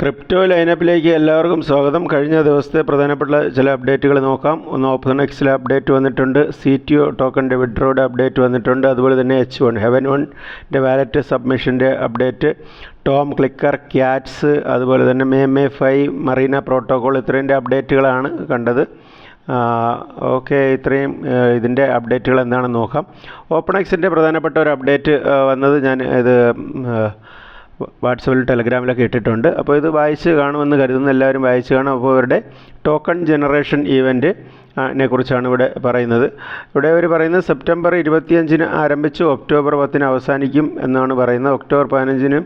Crypto ലൈനപ്പിലേക്ക് എല്ലാവർക്കും സ്വാഗതം. കഴിഞ്ഞ ദിവസത്തെ പ്രധാനപ്പെട്ട ചില അപ്ഡേറ്റുകൾ നോക്കാം. ഒന്ന് ഓപ്പൺ എക്സിലെ അപ്ഡേറ്റ് വന്നിട്ടുണ്ട്. സി ടി ഒ ടോക്കണിന്റെ വിഡ്രോയുടെ അപ്ഡേറ്റ് വന്നിട്ടുണ്ട്. അതുപോലെ തന്നെ എച്ച് വൺ ഹെവൻ വണ്ണിന്റെ വാലറ്റ് സബ്മിഷന്റെ അപ്ഡേറ്റ്. ടോം ക്ലിക്കർ ക്യാറ്റ്സ് അതുപോലെ തന്നെ may may five Marina protocol ഇത്രയും അപ്ഡേറ്റുകളാണ് കണ്ടത്. ഓക്കെ ഇത്രയും ഇതിന്റെ അപ്ഡേറ്റുകൾ എന്താണെന്ന് നോക്കാം. ഓപ്പൺ എക്സിന്റെ പ്രധാനപ്പെട്ട ഒരു അപ്ഡേറ്റ് വന്നത് ഞാൻ ഇത് വാട്സപ്പിൽ ടെലഗ്രാമിലൊക്കെ ഇട്ടിട്ടുണ്ട്. അപ്പോൾ ഇത് വായിച്ച് കാണുമെന്ന് കരുതുന്ന എല്ലാവരും വായിച്ച് കാണും. അപ്പോൾ ഇവരുടെ ടോക്കൺ ജനറേഷൻ ഈവന്റ് നെ കുറിച്ചാണ് ഇവിടെ പറയുന്നത്. ഇവിടെ അവർ പറയുന്നത് സെപ്റ്റംബർ ഇരുപത്തിയഞ്ചിന് ആരംഭിച്ച് ഒക്ടോബർ പത്തിന് അവസാനിക്കും എന്നാണ് പറയുന്നത്. ഒക്ടോബർ പതിനഞ്ചിന്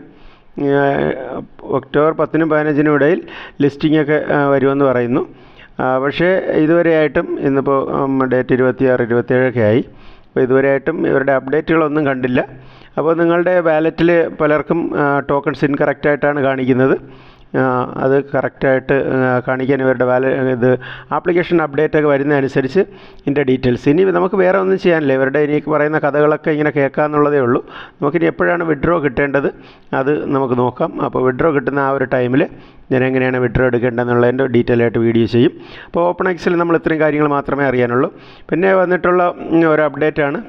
ഒക്ടോബർ പത്തിനും പതിനഞ്ചിനും ഇടയിൽ ലിസ്റ്റിംഗ് ഒക്കെ വരുമെന്ന് പറയുന്നു. പക്ഷേ ഇതുവരെയായിട്ടും ഇന്നിപ്പോൾ ഡേറ്റ് ഇരുപത്തിയാറ് ഇരുപത്തേഴൊക്കെ ആയി. അപ്പോൾ ഇതുവരെയായിട്ടും ഇവരുടെ അപ്ഡേറ്റുകളൊന്നും കണ്ടില്ല. അപ്പോൾ നിങ്ങളുടെ വാലറ്റിൽ പലർക്കും ടോക്കൺസ് ഇൻകറക്റ്റായിട്ടാണ് കാണിക്കുന്നത്. അത് കറക്റ്റായിട്ട് കാണിക്കാൻ ഇവരുടെ വാല ഇത് ആപ്ലിക്കേഷൻ അപ്ഡേറ്റ് ഒക്കെ വരുന്നതനുസരിച്ച് ഇതിന്റെ ഡീറ്റെയിൽസ് ഇനി നമുക്ക് വേറെ ഒന്നും ചെയ്യാനില്ല. ഇവരുടെ ഇനി പറയുന്ന കഥകളൊക്കെ ഇങ്ങനെ കേൾക്കാമെന്നുള്ളതേ ഉള്ളൂ. നമുക്കിനി എപ്പോഴാണ് വിഡ്രോ കിട്ടേണ്ടത്? അത് നമുക്ക് നോക്കാം. അപ്പോൾ വിഡ്രോ കിട്ടുന്ന ആ ഒരു ടൈമിൽ ഞാൻ എങ്ങനെയാണ് വിഡ്രോ എടുക്കേണ്ടതെന്നുള്ളതിന്റെ ഡീറ്റെയിൽ ആയിട്ട് വീഡിയോ ചെയ്യും. അപ്പോൾ ഓപ്പൺ എക്സിൽ നമ്മൾ ഇത്രയും കാര്യങ്ങൾ മാത്രമേ അറിയാനുള്ളൂ. പിന്നെ വന്നിട്ടുള്ള ഒരു അപ്ഡേറ്റാണ്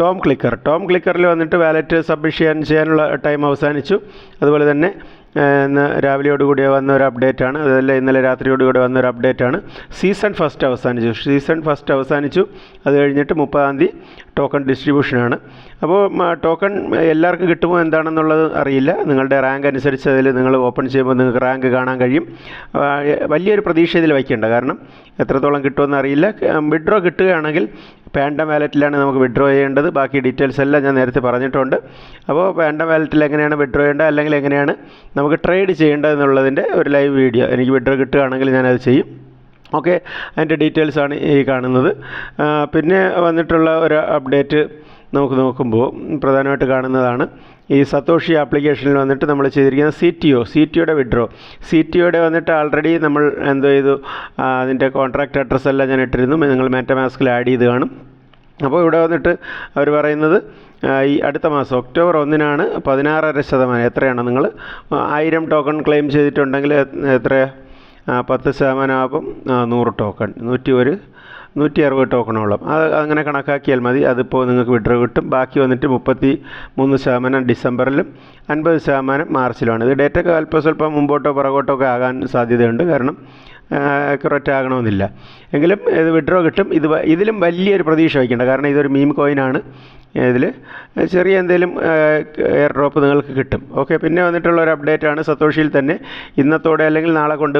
ടോം ക്ലിക്കർ. ടോം ക്ലിക്കറിൽ വന്നിട്ട് വാലറ്റ് സബ്മിറ്റ് ചെയ്യാൻ ചെയ്യാനുള്ള ടൈം അവസാനിച്ചു. അതുപോലെ തന്നെ ഇന്ന് രാവിലെയോടുകൂടി വന്ന ഒരു അപ്ഡേറ്റ് ആണ്. അതല്ല ഇന്നലെ രാത്രിയോടുകൂടി വന്ന ഒരു അപ്ഡേറ്റ് ആണ്. സീസൺ ഫസ്റ്റ് അവസാനിച്ചു. സീസൺ ഫസ്റ്റ് അവസാനിച്ചു. അത് കഴിഞ്ഞിട്ട് മുപ്പതാം തീയതി ടോക്കൺ ഡിസ്ട്രിബ്യൂഷനാണ് അപ്പോൾ ടോക്കൺ എല്ലാവർക്കും കിട്ടുമോ? എന്താണെന്നുള്ളത് അറിയില്ല. നിങ്ങളുടെ റാങ്ക് അനുസരിച്ച് അതിൽ നിങ്ങൾ ഓപ്പൺ ചെയ്യുമ്പോൾ നിങ്ങൾക്ക് റാങ്ക് കാണാൻ കഴിയും. വലിയൊരു പ്രതീക്ഷ ഇതിൽ വയ്ക്കേണ്ട. കാരണം എത്രത്തോളം കിട്ടുമെന്ന് അറിയില്ല. വിഡ്രോ കിട്ടുകയാണെങ്കിൽ പാൻഡ വാലറ്റിലാണ് നമുക്ക് വിഡ്രോ ചെയ്യേണ്ടത്. ബാക്കി ഡീറ്റെയിൽസ് എല്ലാം ഞാൻ നേരത്തെ പറഞ്ഞിട്ടുണ്ട്. അപ്പോൾ പാൻഡ വാലറ്റിൽ എങ്ങനെയാണ് വിഡ്രോ ചെയ്യേണ്ടത്? അല്ലെങ്കിൽ എങ്ങനെയാണ് നമുക്ക് ട്രേഡ് ചെയ്യേണ്ടത് എന്നുള്ളതിന്റെ ഒരു ലൈവ് വീഡിയോ എനിക്ക് വിഡ്രോ കിട്ടുകയാണെങ്കിൽ ഞാനത് ചെയ്യും. ഓക്കെ അതിന്റെ ഡീറ്റെയിൽസാണ് ഈ കാണുന്നത്. പിന്നെ വന്നിട്ടുള്ള ഒരു അപ്ഡേറ്റ് നമുക്ക് നോക്കുമ്പോൾ പ്രധാനമായിട്ട് കാണുന്നതാണ്. ഈ സത്തോഷി ആപ്ലിക്കേഷനിൽ വന്നിട്ട് നമ്മൾ ചെയ്തിരിക്കുന്ന C T O C T ഒയുടെ വിഡ്രോ സി ടി ഒയുടെ വന്നിട്ട് ആൾറെഡി നമ്മൾ എന്തോ ചെയ്തു? അതിന്റെ കോൺട്രാക്റ്റ് അഡ്രസ്സ് എല്ലാം ഞാൻ ഇട്ടിരുന്നു. നിങ്ങൾ മാറ്റമാസ്കിൽ ആഡ് ചെയ്ത് കാണും. അപ്പോൾ ഇവിടെ വന്നിട്ട് അവർ പറയുന്നത് ഈ അടുത്ത മാസം ഒക്ടോബർ ഒന്നിനാണ് പതിനാറര ശതമാനം. എത്രയാണ് നിങ്ങൾ? ആയിരം ടോക്കൺ ക്ലെയിം ചെയ്തിട്ടുണ്ടെങ്കിൽ എത്ര പത്ത് ശതമാനം ആകുമ്പം നൂറ് ടോക്കൺ നൂറ്റി ഒരു നൂറ്റി അറുപത് ടോക്കണോളം അത് അങ്ങനെ കണക്കാക്കിയാൽ മതി. അതിപ്പോൾ നിങ്ങൾക്ക് വിഡ്രോ കിട്ടും. ബാക്കി വന്നിട്ട് മുപ്പത്തി മൂന്ന് ശതമാനം ഡിസംബറിലും അൻപത് ശതമാനം മാർച്ചിലുമാണ്. ഇത് ഡേറ്റൊക്കെ അല്പം സ്വല്പം മുമ്പോട്ടോ പുറകോട്ടോ ഒക്കെ ആകാൻ സാധ്യതയുണ്ട്. കാരണം അക്യുറേറ്റ് ആകണമെന്നില്ല. എങ്കിലും ഇത് വിഡ്രോ കിട്ടും. ഇത് ഇതിലും വലിയൊരു പ്രതീക്ഷ വയ്ക്കേണ്ട. കാരണം ഇതൊരു മീം കോയിനാണ് ഇതിൽ ചെറിയ എന്തെങ്കിലും എയർ ഡ്രോപ്പ് നിങ്ങൾക്ക് കിട്ടും. ഓക്കെ പിന്നെ വന്നിട്ടുള്ള ഒരു അപ്ഡേറ്റ് ആണ്. സത്തോഷിയിൽ തന്നെ ഇന്നത്തോടെ അല്ലെങ്കിൽ നാളെ കൊണ്ട്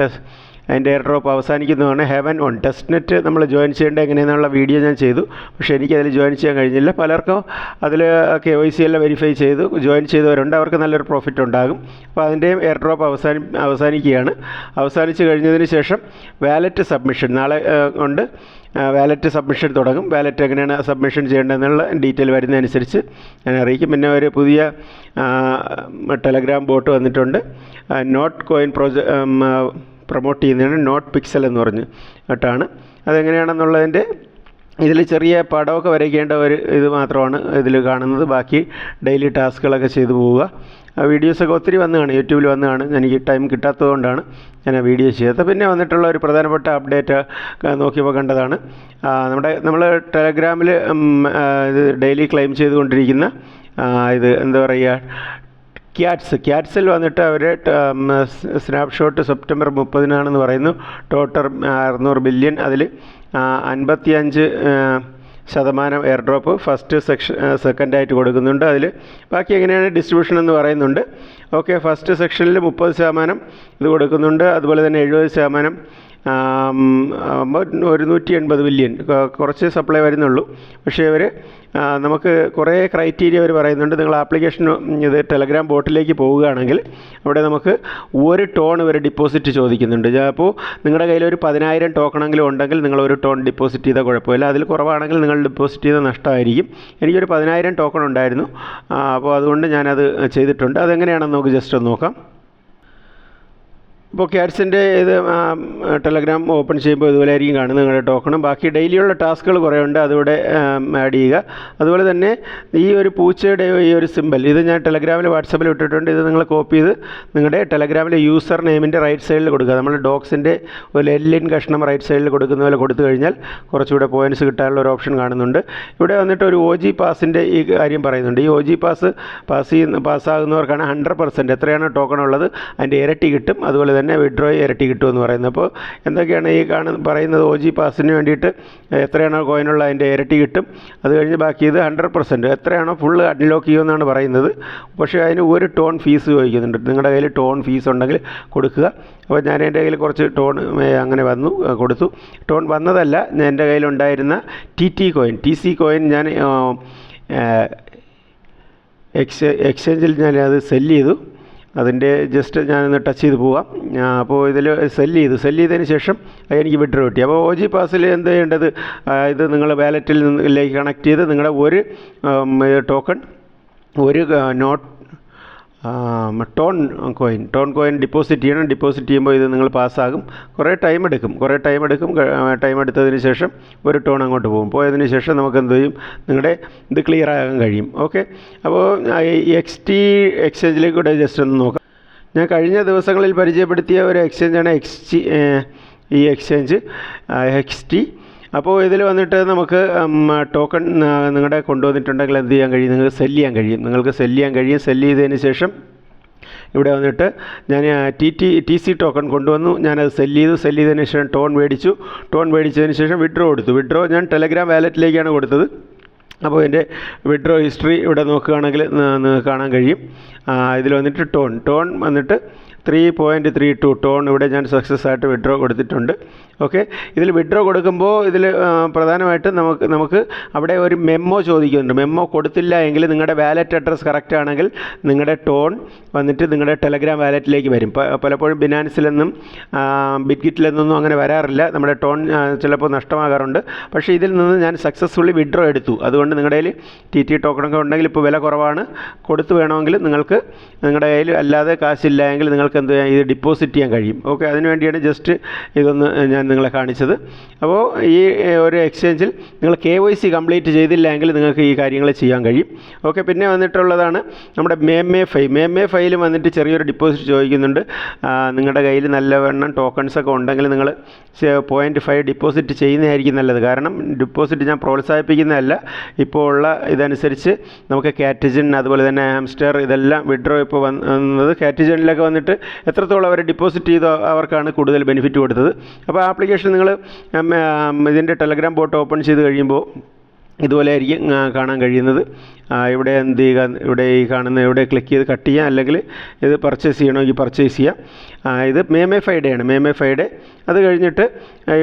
ടെസ്റ്റ് അതിന്റെ എയർ ഡ്രോപ്പ് അവസാനിക്കുന്നതാണ്. ഹെവൻ ഓൺ ടെസ്റ്റ് നെറ്റ് നമ്മൾ ജോയിൻ ചെയ്യേണ്ടത് എങ്ങനെയെന്നുള്ള വീഡിയോ ഞാൻ ചെയ്തു. പക്ഷേ എനിക്കതിൽ ജോയിൻ ചെയ്യാൻ കഴിഞ്ഞില്ല. പലർക്കും അതിൽ കെ വൈ സി എല്ലാം വെരിഫൈ ചെയ്തു. ജോയിൻ ചെയ്തവരുണ്ട്. അവർക്ക് നല്ലൊരു പ്രോഫിറ്റ് ഉണ്ടാകും. അപ്പോൾ അതിന്റെയും എയർ ഡ്രോപ്പ് അവസാനി അവസാനിക്കുകയാണ്. അവസാനിച്ച് കഴിഞ്ഞതിന് ശേഷം വാലറ്റ് സബ്മിഷൻ നാളെ ഉണ്ട്. വാലറ്റ് സബ്മിഷൻ തുടങ്ങും. വാലറ്റ് എങ്ങനെയാണ് സബ്മിഷൻ ചെയ്യേണ്ടതെന്നുള്ള ഡീറ്റെയിൽ വരുന്നതനുസരിച്ച് ഞാൻ അറിയിക്കും. പിന്നെ ഒരു പുതിയ ടെലഗ്രാം ബോട്ട് വന്നിട്ടുണ്ട്. നോട്ട് കോയിൻ പ്രോജ പ്രൊമോട്ട് ചെയ്യുന്നതാണ് നോട്ട് പിക്സൽ എന്ന് പറഞ്ഞ് കേട്ടാണ്. അതെങ്ങനെയാണെന്നുള്ളതിന്റെ ഇതിൽ ചെറിയ പടമൊക്കെ വരയ്ക്കേണ്ട ഒരു ഇത് മാത്രമാണ് ഇതിൽ കാണുന്നത്. ബാക്കി ഡെയിലി ടാസ്കുകളൊക്കെ ചെയ്തു പോവുക. ആ വീഡിയോസൊക്കെ ഒത്തിരി വന്നതാണ്. യൂട്യൂബിൽ വന്നതാണ്. എനിക്ക് ടൈം കിട്ടാത്തതുകൊണ്ടാണ് ഞാൻ ആ വീഡിയോ ചെയ്തത്. പിന്നെ വന്നിട്ടുള്ള ഒരു പ്രധാനപ്പെട്ട അപ്ഡേറ്റ് നോക്കിയപ്പോൾ കണ്ടതാണ്. നമ്മുടെ നമ്മൾ ടെലഗ്രാമിൽ ഇത് ഡെയിലി ക്ലെയിം ചെയ്തുകൊണ്ടിരിക്കുന്ന ഇത് എന്താ പറയുക ക്യാറ്റ്സ്. ക്യാറ്റ്സിൽ വന്നിട്ട് അവർ സ്നാപ്ഷോട്ട് സെപ്റ്റംബർ മുപ്പതിനാണെന്ന് പറയുന്നു. ടോട്ടൽ അറുന്നൂറ് ബില്യൺ. അതിൽ അൻപത്തിയഞ്ച് ശതമാനം എയർ ഡ്രോപ്പ് ഫസ്റ്റ് സെക്ഷൻ സെക്കൻഡായിട്ട് കൊടുക്കുന്നുണ്ട് അതിൽ ബാക്കി എങ്ങനെയാണ് ഡിസ്ട്രിബ്യൂഷൻ എന്ന് പറയുന്നുണ്ട്. ഓക്കെ ഫസ്റ്റ് സെക്ഷനിൽ മുപ്പത് ശതമാനം ഇത് കൊടുക്കുന്നുണ്ട്. അതുപോലെ തന്നെ എഴുപത് ശതമാനം ഒരു നൂറ്റി എൺപത് ബില്യൺ കുറച്ച് സപ്ലൈ വരുന്നുള്ളൂ. പക്ഷേ അവർ നമുക്ക് കുറേ ക്രൈറ്റീരിയ അവർ പറയുന്നുണ്ട്. നിങ്ങൾ ആപ്ലിക്കേഷൻ ഇത് ടെലഗ്രാം ബോട്ടിലേക്ക് പോവുകയാണെങ്കിൽ അവിടെ നമുക്ക് ഒരു ടോൺ ഇവർ ഡിപ്പോസിറ്റ് ചോദിക്കുന്നുണ്ട്. അപ്പോൾ നിങ്ങളുടെ കയ്യിൽ ഒരു പതിനായിരം ടോക്കണെങ്കിലും ഉണ്ടെങ്കിൽ നിങ്ങൾ ഒരു ടോൺ ഡിപ്പോസിറ്റ് ചെയ്താൽ കുഴപ്പമില്ല. അതിൽ കുറവാണെങ്കിൽ നിങ്ങൾ ഡിപ്പോസിറ്റ് ചെയ്ത നഷ്ടമായിരിക്കും. എനിക്കൊരു പതിനായിരം ടോക്കൺ ഉണ്ടായിരുന്നു. അപ്പോൾ അതുകൊണ്ട് ഞാനത് ചെയ്തിട്ടുണ്ട്. അതെങ്ങനെയാണെന്ന് നമുക്ക് ജസ്റ്റ് ഒന്ന് നോക്കാം. ഇപ്പോൾ ക്യാറ്റ്സിന്റെ ഇത് ടെലഗ്രാം ഓപ്പൺ ചെയ്യുമ്പോൾ ഇതുപോലെ ആയിരിക്കും കാണുന്നത് നിങ്ങളുടെ ടോക്കണും. ബാക്കി ഡെയിലിയുള്ള ടാസ്കുകൾ കുറേ ഉണ്ട് അതുകൂടെ ആഡ് ചെയ്യുക. അതുപോലെ തന്നെ ഈ ഒരു പൂച്ചയുടെ ഈ ഒരു സിമ്പൽ ഇത് ഞാൻ ടെലഗ്രാമിൽ വാട്സപ്പിൽ ഇട്ടിട്ടുണ്ട്. ഇത് നിങ്ങൾ കോപ്പി ചെയ്ത് നിങ്ങളുടെ ടെലഗ്രാമിലെ യൂസർ നെയിമിന്റെ റൈറ്റ് സൈഡിൽ കൊടുക്കുക. നമ്മൾ ഡോഗ്സിന്റെ ഒരു എല്ലിൻ കഷ്ണം റൈറ്റ് സൈഡിൽ കൊടുക്കുന്ന പോലെ കൊടുത്തു കഴിഞ്ഞാൽ കുറച്ചുകൂടെ പോയിന്റ്സ് കിട്ടാനുള്ള ഒരു ഓപ്ഷൻ കാണുന്നുണ്ട്. ഇവിടെ വന്നിട്ട് ഒരു ഒ ജി പാസിന്റെ ഈ കാര്യം പറയുന്നുണ്ട്. ഈ ഒ ജി പാസ് പാസ് ചെയ്യുന്ന പാസ്സാകുന്നവർക്കാണ് ഹൺഡ്രഡ് പെർസെന്റ് എത്രയാണ് ടോക്കൺ ഉള്ളത് അതിന്റെ ഇരട്ടി കിട്ടും. അതുപോലെ തന്നെ വിഡ്രോ ഇരട്ടി കിട്ടുമെന്ന് പറയുന്നത്. അപ്പോൾ എന്തൊക്കെയാണ് ഈ കാണുന്ന പറയുന്നത് ഒ ജി പാസിന് വേണ്ടിയിട്ട് എത്രയാണോ കോയിനുള്ള അതിന്റെ ഇരട്ടി കിട്ടും. അത് കഴിഞ്ഞ് ബാക്കി ഇത് ഹൺഡ്രഡ് പെർസെന്റ് എത്രയാണോ ഫുള്ള് അൺലോക്ക് ചെയ്യുമെന്നാണ് പറയുന്നത്. പക്ഷേ അതിന് ഒരു ടോൺ ഫീസ് ചോദിക്കുന്നുണ്ട്. നിങ്ങളുടെ കയ്യിൽ ടോൺ ഫീസ് ഉണ്ടെങ്കിൽ കൊടുക്കുക. അപ്പോൾ ഞാൻ എന്റെ കയ്യിൽ കുറച്ച് ടോൺ അങ്ങനെ വന്നു കൊടുത്തു. ടോൺ വന്നതല്ല എന്റെ കയ്യിലുണ്ടായിരുന്ന T T coin T C coin ഞാൻ എക്സ് എക്സ്ചേഞ്ചിൽ ഞാൻ അത് സെല്ല് ചെയ്തു. അതിന്റെ ജസ്റ്റ് ഞാനൊന്ന് ടച്ച് ചെയ്ത് പോവാം. അപ്പോൾ ഇതിൽ സെല്ല് ചെയ്തു. സെല്ല് ചെയ്തതിന് ശേഷം എനിക്ക് വിഡ്രോ കിട്ടി. അപ്പോൾ ഒ ജി പാസിൽ എന്ത് ചെയ്യേണ്ടത്? ഇത് നിങ്ങൾ വാലറ്റിൽ നിന്നിലേക്ക് കണക്ട് ചെയ്ത് നിങ്ങളുടെ ഒരു ടോക്കൺ ഒരു not TON coin TON coin deposit ചെയ്യണം. ഡിപ്പോസിറ്റ് ചെയ്യുമ്പോൾ ഇത് നിങ്ങൾ പാസ്സാകും. കുറേ ടൈം എടുക്കും. കുറേ ടൈം എടുക്കും. ടൈം എടുത്തതിന് ശേഷം ഒരു ടോൺ അങ്ങോട്ട് പോകും. പോയതിന് ശേഷം നമുക്ക് എന്ത് ചെയ്യും? നിങ്ങളുടെ ഇത് ക്ലിയർ ആകാൻ കഴിയും. ഓക്കെ? അപ്പോൾ എക്സ് ടി എക്സ്ചേഞ്ചിലേക്ക് കൂടെ ജസ്റ്റ് ഒന്ന് നോക്കാം. ഞാൻ കഴിഞ്ഞ ദിവസങ്ങളിൽ പരിചയപ്പെടുത്തിയ ഒരു എക്സ്ചേഞ്ചാണ് എക്സ് ഈ എക്സ്ചേഞ്ച് എക്സ് ടി അപ്പോൾ ഇതിൽ വന്നിട്ട് നമുക്ക് ടോക്കൺ നിങ്ങളുടെ കൊണ്ടുവന്നിട്ടുണ്ടെങ്കിൽ എന്ത് ചെയ്യാൻ കഴിയും? നിങ്ങൾക്ക് സെല്ല് ചെയ്യാൻ കഴിയും. നിങ്ങൾക്ക് സെല്ല് ചെയ്യാൻ കഴിയും. സെല്ല് ചെയ്തതിന് ശേഷം ഇവിടെ വന്നിട്ട് ഞാൻ T T T C token കൊണ്ടുവന്നു. ഞാനത് സെല്ല് ചെയ്തു. സെല്ല് ചെയ്തതിന് ശേഷം ടോൺ മേടിച്ചു. ടോൺ മേടിച്ചതിന് ശേഷം വിഡ്രോ കൊടുത്തു വിഡ്രോ ഞാൻ ടെലഗ്രാം വാലറ്റിലേക്കാണ് കൊടുത്തത്. അപ്പോൾ എന്റെ വിഡ്രോ ഹിസ്റ്ററി ഇവിടെ നോക്കുകയാണെങ്കിൽ കാണാൻ കഴിയും. ഇതിൽ വന്നിട്ട് ടോൺ. ടോൺ വന്നിട്ട് three point three two TON ഇവിടെ ഞാൻ സക്സസ് ആയിട്ട് വിഡ്രോ കൊടുത്തിട്ടുണ്ട്. ഓക്കെ ഇതിൽ വിഡ്രോ കൊടുക്കുമ്പോൾ ഇതിൽ പ്രധാനമായിട്ടും നമുക്ക് നമുക്ക് അവിടെ ഒരു മെമ്മോ ചോദിക്കുന്നുണ്ട്. മെമ്മോ കൊടുത്തില്ല എങ്കിൽ നിങ്ങളുടെ വാലറ്റ് അഡ്രസ്സ് കറക്റ്റ് ആണെങ്കിൽ നിങ്ങളുടെ ടോൺ വന്നിട്ട് നിങ്ങളുടെ ടെലഗ്രാം വാലറ്റിലേക്ക് വരും. പലപ്പോഴും ബിനാൻസിലെന്നും ബിറ്റ്ഗിറ്റിലെന്നൊന്നും അങ്ങനെ വരാറില്ല. നമ്മുടെ ടോൺ ചിലപ്പോൾ നഷ്ടമാകാറുണ്ട്. പക്ഷേ ഇതിൽ നിന്ന് ഞാൻ സക്സസ്ഫുള്ളി വിഡ്രോ എടുത്തു. അതുകൊണ്ട് നിങ്ങളുടെ കയ്യിൽ ടി ടി ടോക്കണൊക്കെ ഉണ്ടെങ്കിൽ ഇപ്പോൾ വില കുറവാണ്. കൊടുത്തു വേണമെങ്കിൽ നിങ്ങൾക്ക് നിങ്ങളുടെ കയ്യിൽ അല്ലാതെ കാശില്ല എങ്കിൽ നിങ്ങൾക്ക് എന്ത് ചെയ്യാം? ഇത് ഡിപ്പോസിറ്റ് ചെയ്യാൻ കഴിയും. ഓക്കെ അതിന് വേണ്ടിയാണ് ജസ്റ്റ് ഇതൊന്ന് ഞാൻ നിങ്ങളെ കാണിച്ചത്. അപ്പോൾ ഈ ഒരു എക്സ്ചേഞ്ചിൽ നിങ്ങൾ കെ വൈ സി കംപ്ലീറ്റ് ചെയ്തില്ല എങ്കിൽ നിങ്ങൾക്ക് ഈ കാര്യങ്ങൾ ചെയ്യാൻ കഴിയും. ഓക്കെ പിന്നെ വന്നിട്ടുള്ളതാണ് നമ്മുടെ മേമേ ഫൈ മേമേ ഫൈയിൽ വന്നിട്ട് ചെറിയൊരു ഡിപ്പോസിറ്റ് ചോദിക്കുന്നുണ്ട്. നിങ്ങളുടെ കയ്യിൽ നല്ലവണ്ണം ടോക്കൺസ് ഒക്കെ ഉണ്ടെങ്കിൽ നിങ്ങൾ പോയിന്റ് ഫൈവ് ഡിപ്പോസിറ്റ് ചെയ്യുന്നതായിരിക്കും നല്ലത്. കാരണം ഡിപ്പോസിറ്റ് ഞാൻ പ്രോത്സാഹിപ്പിക്കുന്നതല്ല. ഇപ്പോൾ ഉള്ള ഇതനുസരിച്ച് നമുക്ക് കാറ്റജിൻ അതുപോലെ തന്നെ ആംസ്റ്റർ ഇതെല്ലാം വിഡ്രോ ഇപ്പോൾ വന്നത് കാറ്റജിനിലൊക്കെ വന്നിട്ട് എത്രത്തോളം അവർ ഡിപ്പോസിറ്റ് ചെയ്തോ അവർക്കാണ് കൂടുതൽ ബെനിഫിറ്റ് കൊടുത്തത്. അപ്പോൾ ആപ്ലിക്കേഷൻ നിങ്ങൾ ഇതിന്റെ ടെലഗ്രാം ബോട്ട് ഓപ്പൺ ചെയ്ത് കഴിയുമ്പോൾ ഇതുപോലെ ആയിരിക്കും കാണാൻ കഴിയുന്നത്. ഇവിടെ എന്ത് ചെയ്യുക ഇവിടെ ഈ കാണുന്ന ഇവിടെ ക്ലിക്ക് ചെയ്ത് കട്ട് ചെയ്യാം അല്ലെങ്കിൽ ഇത് പർച്ചേസ് ചെയ്യണമെങ്കിൽ പർച്ചേസ് ചെയ്യാം. ഇത് മേമേ ഫൈഡേ മേമേ ഫൈഡേ അത് കഴിഞ്ഞിട്ട്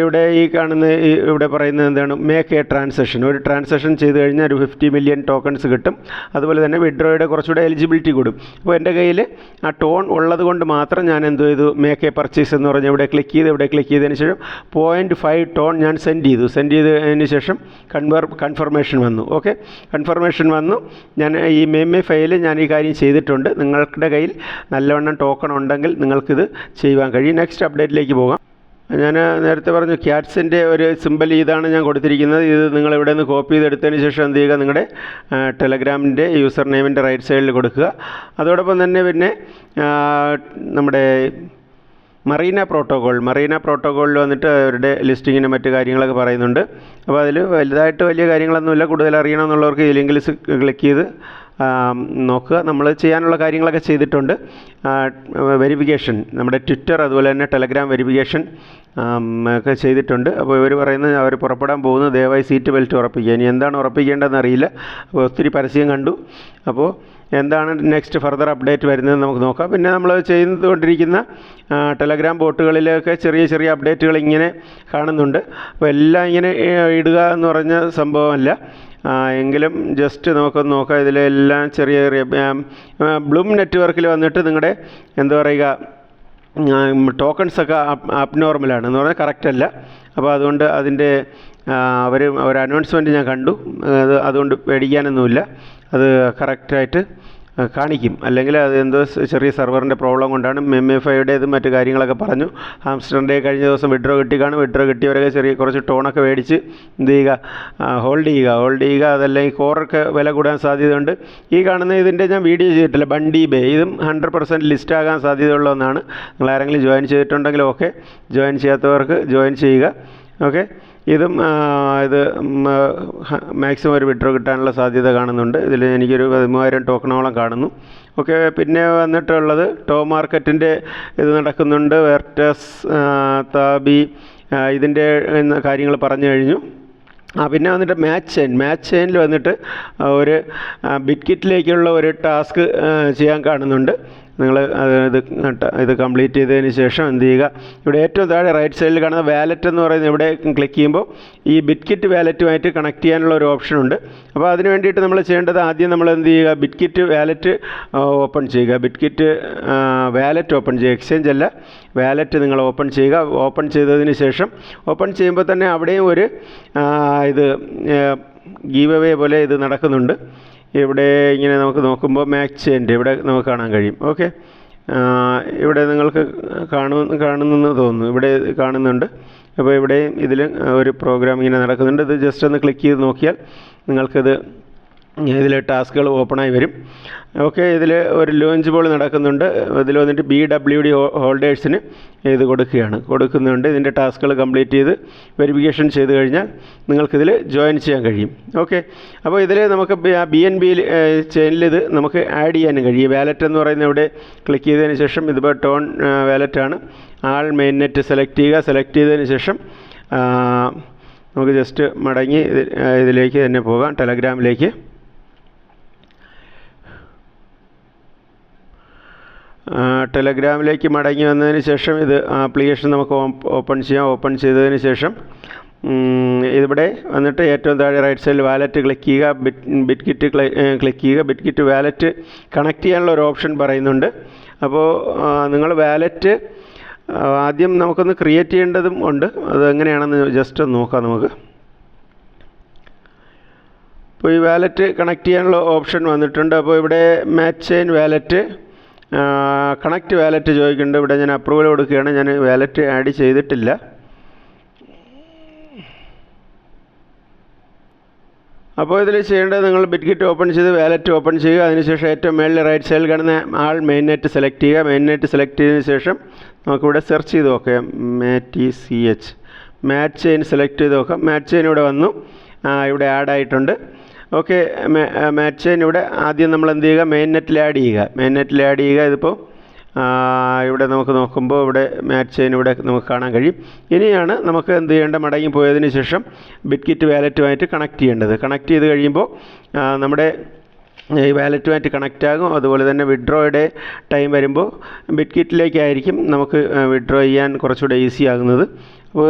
ഇവിടെ ഈ കാണുന്ന ഇവിടെ പറയുന്നത് എന്താണ്? മേക്ക് എ ട്രാൻസാക്ഷൻ ഒരു ട്രാൻസാക്ഷൻ ചെയ്ത് കഴിഞ്ഞാൽ ഒരു ഫിഫ്റ്റി മില്യൺ ടോക്കൺസ് കിട്ടും. അതുപോലെ തന്നെ വിഡ്രോയുടെ കുറച്ചുകൂടെ എലിജിബിലിറ്റി കൂടും. അപ്പോൾ എന്റെ കയ്യിൽ ആ ടോൺ ഉള്ളത് കൊണ്ട് മാത്രം ഞാൻ എന്ത് ചെയ്തു? മേക്ക് എ പർച്ചേസ് എന്ന് പറഞ്ഞ് ഇവിടെ ക്ലിക്ക് ചെയ്ത് ഇവിടെ ക്ലിക്ക് ചെയ്തതിന് ശേഷം പോയിന്റ് ഫൈവ് ടോൺ ഞാൻ സെൻഡ് ചെയ്തു. സെൻഡ് ചെയ്തതിന് ശേഷം കൺവർ കൺഫർമേഷൻ വന്നു. ഓക്കെ കൺഫർമേഷൻ വന്നു. ഞാൻ ഈ മെമ്മെ ഫയൽ ഞാൻ ഈ കാര്യം ചെയ്തിട്ടുണ്ട്. നിങ്ങളുടെ കയ്യിൽ നല്ലവണ്ണം ടോക്കൺ ഉണ്ടെങ്കിൽ നിങ്ങൾക്കിത് ചെയ്യുവാൻ കഴിയും. നെക്സ്റ്റ് അപ്ഡേറ്റിലേക്ക് പോകാം. ഞാൻ നേരത്തെ പറഞ്ഞു ക്യാറ്റ്സിന്റെ ഒരു സിമ്പൽ ഇതാണ് ഞാൻ കൊടുത്തിരിക്കുന്നത്. ഇത് നിങ്ങൾ ഇവിടെ നിന്ന് കോപ്പി ചെയ്തെടുത്തതിന് ശേഷം എന്ത് ചെയ്യുക? നിങ്ങളുടെ ടെലഗ്രാമിന്റെ യൂസർ നെയിമിന്റെ റൈറ്റ് സൈഡിൽ കൊടുക്കുക. അതോടൊപ്പം തന്നെ പിന്നെ നമ്മുടെ മറീന പ്രോട്ടോകോൾ മറീന പ്രോട്ടോകോളിൽ വന്നിട്ട് അവരുടെ ലിസ്റ്റിങ്ങിനും മറ്റു കാര്യങ്ങളൊക്കെ പറയുന്നുണ്ട്. അപ്പോൾ അതിൽ വലുതായിട്ട് വലിയ കാര്യങ്ങളൊന്നുമില്ല. കൂടുതൽ അറിയണമെന്നുള്ളവർക്ക് ഈ ലിങ്കിൽ ക്ലിക്ക് ചെയ്ത് നോക്കുക. നമ്മൾ ചെയ്യാനുള്ള കാര്യങ്ങളൊക്കെ ചെയ്തിട്ടുണ്ട്. വെരിഫിക്കേഷൻ. നമ്മുടെ ട്വിറ്റർ അതുപോലെ തന്നെ ടെലഗ്രാം വെരിഫിക്കേഷൻ ഒക്കെ ചെയ്തിട്ടുണ്ട്. അപ്പോൾ ഇവർ പറയുന്നത് അവർ പുറപ്പെടാൻ പോകുന്നത് ദയവായി സീറ്റ് ബെൽറ്റ് ഉറപ്പിക്കുക. ഇനി എന്താണ് ഉറപ്പിക്കേണ്ടതെന്ന് അറിയില്ല. അപ്പോൾ ഒത്തിരി പരസ്യം കണ്ടു. അപ്പോൾ എന്താണ് നെക്സ്റ്റ് ഫർദർ അപ്ഡേറ്റ് വരുന്നത് നമുക്ക് നോക്കാം. പിന്നെ നമ്മൾ ചെയ്തുകൊണ്ടിരിക്കുന്ന ടെലഗ്രാം ബോട്ടുകളിലൊക്കെ ചെറിയ ചെറിയ അപ്ഡേറ്റുകൾ ഇങ്ങനെ കാണുന്നുണ്ട്. അപ്പോൾ എല്ലാം ഇങ്ങനെ ഇടുക എന്ന് പറഞ്ഞ സംഭവമല്ല. എങ്കിലും ജസ്റ്റ് നമുക്ക് നോക്കാം. ഇതിലെല്ലാം ചെറിയ ചെറിയ ബ്ലൂം നെറ്റ്വർക്കിൽ വന്നിട്ട് നിങ്ങളുടെ എന്താ പറയുക ടോക്കൺസ് ഒക്കെ അബ്നോർമലാണ് എന്ന് പറഞ്ഞാൽ കറക്റ്റ് അല്ല. അപ്പോൾ അതുകൊണ്ട് അതിന്റെ അവർ ഒരു അനൗൺസ്മെന്റ് ഞാൻ കണ്ടു. അത് അതുകൊണ്ട് പേടിക്കാനൊന്നുമില്ല. അത് കറക്റ്റായിട്ട് കാണിക്കും. അല്ലെങ്കിൽ അത് എന്തോ ചെറിയ സെർവറിന്റെ പ്രോബ്ലം കൊണ്ടാണ് എം എഫ് ഐയുടേത് മറ്റു കാര്യങ്ങളൊക്കെ പറഞ്ഞു. ഹാംസ്റ്ററിന്റെ കഴിഞ്ഞ ദിവസം വിഡ്രോ കിട്ടി കാണും വിഡ്രോ കിട്ടിയവരൊക്കെ ചെറിയ കുറച്ച് ടോണൊക്കെ മേടിച്ച് എന്ത് ചെയ്യുക ഹോൾഡ് ചെയ്യുക. ഹോൾഡ് ചെയ്യുക അതല്ലെങ്കിൽ കോറൊക്കെ വില കൂടാൻ സാധ്യതയുണ്ട്. ഈ കാണുന്ന ഇതിന്റെ ഞാൻ വീഡിയോ ചെയ്തിട്ടില്ല. ബണ്ടി ബേ. ഇതും ഹൺഡ്രഡ് പെർസെന്റ് ലിസ്റ്റ് ആകാൻ സാധ്യതയുള്ള ഒന്നാണ്. നിങ്ങൾ ആരെങ്കിലും ജോയിൻ ചെയ്തിട്ടുണ്ടെങ്കിലും ഓക്കെ. ജോയിൻ ചെയ്യാത്തവർക്ക് ജോയിൻ ചെയ്യുക. ഓക്കെ. ഇതും ഇത് മാക്സിമം ഒരു വിഡ്രോ കിട്ടാനുള്ള സാധ്യത കാണുന്നുണ്ട്. ഇതിൽ എനിക്കൊരു പതിമൂവായിരം ടോക്കണോളം കാണുന്നു. ഓക്കെ പിന്നെ വന്നിട്ടുള്ളത് ടോ മാർക്കറ്റിന്റെ ഇത് നടക്കുന്നുണ്ട്. വെർട്ടസ് താബി ഇതിന്റെ കാര്യങ്ങൾ പറഞ്ഞു കഴിഞ്ഞു. ആ പിന്നെ വന്നിട്ട് മാച്ച് ചെയിൻ. മാച്ച് ചെയിനിൽ വന്നിട്ട് ഒരു ബിറ്റ്കിറ്റിലേക്കുള്ള ഒരു ടാസ്ക് ചെയ്യാൻ കാണുന്നുണ്ട്. നിങ്ങൾ ഇത് ഇത് കംപ്ലീറ്റ് ചെയ്തതിന് ശേഷം എന്ത് ചെയ്യുക ഇവിടെ ഏറ്റവും താഴെ റൈറ്റ് സൈഡിൽ കാണുന്ന വാലറ്റ് എന്ന് പറയുന്നത് ഇവിടെ ക്ലിക്ക് ചെയ്യുമ്പോൾ ഈ ബിറ്റ്കിറ്റ് വാലറ്റുമായിട്ട് കണക്ട് ചെയ്യാനുള്ള ഒരു ഓപ്ഷൻ ഉണ്ട്. അപ്പോൾ അതിന് വേണ്ടിയിട്ട് നമ്മൾ ചെയ്യേണ്ടത് ആദ്യം നമ്മൾ എന്ത് ചെയ്യുക ബിറ്റ്കിറ്റ് വാലറ്റ് ഓപ്പൺ ചെയ്യുക. ബിറ്റ്കിറ്റ് വാലറ്റ് ഓപ്പൺ ചെയ്യുക. എക്സ്ചേഞ്ച് അല്ല വാലറ്റ് നിങ്ങൾ ഓപ്പൺ ചെയ്യുക. ഓപ്പൺ ചെയ്തതിന് ശേഷം ഓപ്പൺ ചെയ്യുമ്പോൾ തന്നെ അവിടെയും ഒരു ഇത് ഗീവ് അവേ പോലെ ഇത് നടക്കുന്നുണ്ട്. ഇവിടെ ഇങ്ങനെ നമുക്ക് നോക്കുമ്പോൾ മാച്ച് എന്റെ ഇവിടെ നമുക്ക് കാണാൻ കഴിയും. ഓക്കെ ഇവിടെ നിങ്ങൾക്ക് കാണുന്നു കാണുന്നെന്ന് തോന്നുന്നു. ഇവിടെ കാണുന്നുണ്ട്. അപ്പോൾ ഇവിടെയും ഇതിൽ ഒരു പ്രോഗ്രാം ഇങ്ങനെ നടക്കുന്നുണ്ട്. ഇത് ജസ്റ്റ് ഒന്ന് ക്ലിക്ക് ചെയ്ത് നോക്കിയാൽ നിങ്ങൾക്കിത് ഇതിൽ ടാസ്കുകൾ ഓപ്പണായി വരും. ഓക്കെ ഇതിൽ ഒരു ലോഞ്ച് ബോൾ നടക്കുന്നുണ്ട്. ഇതിൽ വന്നിട്ട് ബി ഡബ്ല്യു ഡി ഹോൾഡേഴ്സിന് ഇത് കൊടുക്കുകയാണ്. കൊടുക്കുന്നുണ്ട്. ഇതിന്റെ ടാസ്കുകൾ കംപ്ലീറ്റ് ചെയ്ത് വെരിഫിക്കേഷൻ ചെയ്ത് കഴിഞ്ഞാൽ നിങ്ങൾക്കിതിൽ ജോയിൻ ചെയ്യാൻ കഴിയും. ഓക്കെ അപ്പോൾ ഇതിൽ നമുക്ക് ബി എൻ ബി ചെയിനിൽ ഇത് നമുക്ക് ആഡ് ചെയ്യാനും കഴിയും. വാലറ്റ് എന്ന് പറയുന്ന ഇവിടെ ക്ലിക്ക് ചെയ്തതിന് ശേഷം ഇതിപ്പോൾ ടോൺ വാലറ്റാണ്. ആൾ മെയിൻ നെറ്റ് സെലക്ട് ചെയ്യുക. സെലക്ട് ചെയ്തതിന് ശേഷം നമുക്ക് ജസ്റ്റ് മടങ്ങി ഇതിലേക്ക് തന്നെ പോകാം. ടെലഗ്രാമിലേക്ക്. ടെലഗ്രാമിലേക്ക് മടങ്ങി വന്നതിന് ശേഷം ഇത് ആപ്ലിക്കേഷൻ നമുക്ക് ഓപ്പൺ ചെയ്യാം. ഓപ്പൺ ചെയ്തതിന് ശേഷം ഇവിടെ വന്നിട്ട് ഏറ്റവും താഴെ റൈറ്റ് സൈഡിൽ വാലറ്റ് ക്ലിക്ക് ചെയ്യുക. ബിറ്റ് ബിറ്റ് കിറ്റ് ക്ലിക്ക് ചെയ്യുക. ബിറ്റ് കിറ്റ് വാലറ്റ് കണക്ട് ചെയ്യാനുള്ള ഒരു ഓപ്ഷൻ പറയുന്നുണ്ട്. അപ്പോൾ നിങ്ങൾ വാലറ്റ് ആദ്യം നമുക്കൊന്ന് ക്രിയേറ്റ് ചെയ്യേണ്ടതും ഉണ്ട്. അത് എങ്ങനെയാണെന്ന് ജസ്റ്റ് ഒന്ന് നോക്കാം നമുക്ക്. അപ്പോൾ ഈ വാലറ്റ് കണക്ട് ചെയ്യാനുള്ള ഓപ്ഷൻ വന്നിട്ടുണ്ട്. അപ്പോൾ ഇവിടെ match chain wallet connect wallet ചോദിക്കുന്നുണ്ട്. ഇവിടെ ഞാൻ അപ്രൂവൽ കൊടുക്കുകയാണ്. ഞാൻ വാലറ്റ് ആഡ് ചെയ്തിട്ടില്ല. അപ്പോൾ ഇതിൽ ചെയ്യേണ്ടത് നിങ്ങൾ ബിറ്റ്കിറ്റ് ഓപ്പൺ ചെയ്ത് വാലറ്റ് ഓപ്പൺ ചെയ്യുക. അതിനുശേഷം ഏറ്റവും മേളിൽ റൈറ്റ് സൈഡിൽ കാണുന്ന ആൾ മെയിൻ നെറ്റ് സെലക്ട് ചെയ്യുക. മെയിൻ നെറ്റ് സെലക്ട് ചെയ്തതിന് ശേഷം നമുക്കിവിടെ സെർച്ച് ചെയ്ത് നോക്കാം. മാറ്റി C H match chain select ചെയ്ത് നോക്കാം. മാറ്റ് ചെയിൻ ഇവിടെ വന്നു. ഇവിടെ ആഡ് ആയിട്ടുണ്ട്. ഓക്കെ മാച്ച് ഇവിടെ ആദ്യം നമ്മൾ എന്ത് ചെയ്യുക? മെയിൻ നെറ്റിൽ ആഡ് ചെയ്യുക. മെയിൻ നെറ്റിൽ ആഡ് ചെയ്യുക ഇതിപ്പോൾ ഇവിടെ നമുക്ക് നോക്കുമ്പോൾ ഇവിടെ മാച്ച് ചെയിൻ ഇവിടെ നമുക്ക് കാണാൻ കഴിയും. ഇനിയാണ് നമുക്ക് എന്ത് ചെയ്യേണ്ട മടങ്ങി പോയതിന് ശേഷം ബിറ്റ്കിറ്റ് വാലറ്റുമായിട്ട് കണക്ട് ചെയ്യേണ്ടത്. കണക്ട് ചെയ്ത് കഴിയുമ്പോൾ നമ്മുടെ ഈ വാലറ്റുമായിട്ട് കണക്റ്റ് ആകും. അതുപോലെ തന്നെ വിഡ്രോയുടെ ടൈം വരുമ്പോൾ ബിറ്റ്കിറ്റിലേക്കായിരിക്കും നമുക്ക് വിഡ്രോ ചെയ്യാൻ കുറച്ചുകൂടെ ഈസി ആകുന്നത്. അപ്പോൾ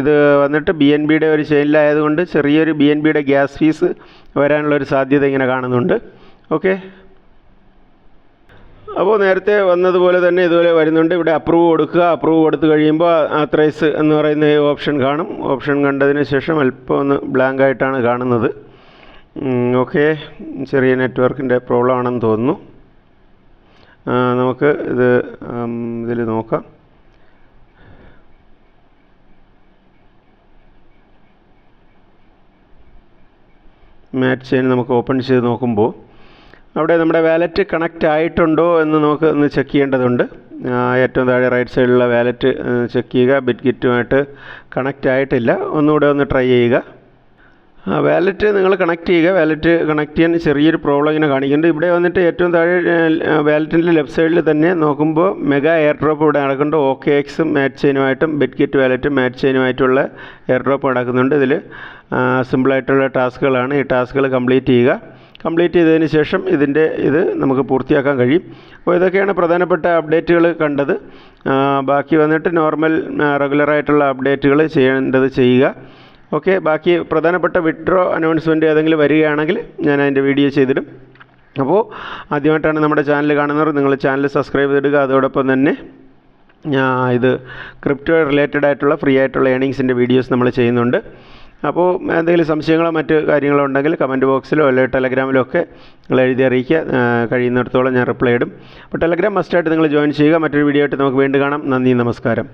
ഇത് വന്നിട്ട് ബി എൻ ബിയുടെ ഒരു ചെയിനിലായതുകൊണ്ട് ചെറിയൊരു ബി എൻ ബിയുടെ ഗ്യാസ് ഫീസ് വരാനുള്ള ഒരു സാധ്യത ഇങ്ങനെ കാണുന്നുണ്ട്. ഓക്കെ അപ്പോൾ നേരത്തെ വന്നതുപോലെ തന്നെ ഇതുപോലെ വരുന്നുണ്ട്. ഇവിടെ അപ്രൂവ് കൊടുക്കുക. അപ്രൂവ് കൊടുത്തു കഴിയുമ്പോൾ ആത്രൈസ് എന്ന് പറയുന്ന ഓപ്ഷൻ കാണും. ഓപ്ഷൻ കണ്ടതിന് ശേഷം അല്പം ഒന്ന് ബ്ലാങ്ക് ആയിട്ടാണ് കാണുന്നത്. ഓക്കെ. ചെറിയ നെറ്റ്വർക്കിന്റെ പ്രോബ്ലം ആണെന്ന് തോന്നുന്നു. നമുക്ക് ഇത് ഇതിൽ നോക്കാം. മാറ്റ് ചെയിൻ നമുക്ക് ഓപ്പൺ ചെയ്ത് നോക്കുമ്പോൾ അവിടെ നമ്മുടെ വാലറ്റ് കണക്റ്റ് ആയിട്ടുണ്ടോ എന്ന് നമുക്ക് ഒന്ന് ചെക്ക് ചെയ്യേണ്ടതുണ്ട്. ഏറ്റവും താഴെ റൈറ്റ് സൈഡിലുള്ള വാലറ്റ് ചെക്ക് ചെയ്യുക. ബിറ്റ് കിറ്റുമായിട്ട് കണക്റ്റ് ആയിട്ടില്ല. ഒന്നുകൂടെ ഒന്ന് ട്രൈ ചെയ്യുക. വാലറ്റ് നിങ്ങൾ കണക്ട് ചെയ്യുക. വാലറ്റ് കണക്ട് ചെയ്യാൻ ചെറിയൊരു പ്രോബ്ലം ഇങ്ങനെ കാണിക്കുന്നുണ്ട്. ഇവിടെ വന്നിട്ട് ഏറ്റവും താഴെ വാലറ്റിന്റെ ലെഫ്റ്റ് സൈഡിൽ തന്നെ നോക്കുമ്പോൾ മെഗാ എയർ ഡ്രോപ്പ് ഇവിടെ നടക്കുന്നുണ്ട്. ഓക്കെ എക്സും മാറ്റ് ചെയിനുമായിട്ടും ബിറ്റ് കിറ്റ് വാലറ്റും മാറ്റ് ചെയിനുമായിട്ടുള്ള എയർ ഡ്രോപ്പ് നടക്കുന്നുണ്ട് ഇതിൽ. സിമ്പിളായിട്ടുള്ള ടാസ്കുകളാണ് ഈ ടാസ്കുകൾ കംപ്ലീറ്റ് ചെയ്യുക. കംപ്ലീറ്റ് ചെയ്തതിന് ശേഷം ഇതിന്റെ ഇത് നമുക്ക് പൂർത്തിയാക്കാൻ കഴിയും. അപ്പോൾ ഇതൊക്കെയാണ് പ്രധാനപ്പെട്ട അപ്ഡേറ്റുകൾ കണ്ടത്. ബാക്കി വന്നിട്ട് നോർമൽ റെഗുലറായിട്ടുള്ള അപ്ഡേറ്റുകൾ ചെയ്യേണ്ടത് ചെയ്യുക. ഓക്കെ ബാക്കി പ്രധാനപ്പെട്ട വിഡ്രോ അനൗൺസ്മെന്റ് ഏതെങ്കിലും വരികയാണെങ്കിൽ ഞാൻ അതിന്റെ വീഡിയോ ചെയ്തിടും. അപ്പോൾ ആദ്യമായിട്ടാണ് നമ്മുടെ ചാനൽ കാണുന്നവർ നിങ്ങൾ ചാനൽ സബ്സ്ക്രൈബ് ചെയ്തിടുക. അതോടൊപ്പം തന്നെ ഇത് ക്രിപ്റ്റോ റിലേറ്റഡ് ആയിട്ടുള്ള ഫ്രീ ആയിട്ടുള്ള ഏണിങ്സിന്റെ വീഡിയോസ് നമ്മൾ ചെയ്യുന്നുണ്ട്. അപ്പോൾ എന്തെങ്കിലും സംശയങ്ങളോ മറ്റ് കാര്യങ്ങളോ ഉണ്ടെങ്കിൽ കമന്റ് ബോക്സിലോ അല്ലെങ്കിൽ ടെലഗ്രാമിലോ ഒക്കെ നിങ്ങൾ എഴുതി അറിയിക്കുക. കഴിയുന്നിടത്തോളം ഞാൻ റിപ്ലൈ ഇടും. അപ്പോൾ ടെലഗ്രാം മസ്റ്റായിട്ട് നിങ്ങൾ ജോയിൻ ചെയ്യുക. മറ്റൊരു വീഡിയോ ആയിട്ട് നമുക്ക് വീണ്ടും കാണാം. നന്ദി നമസ്കാരം.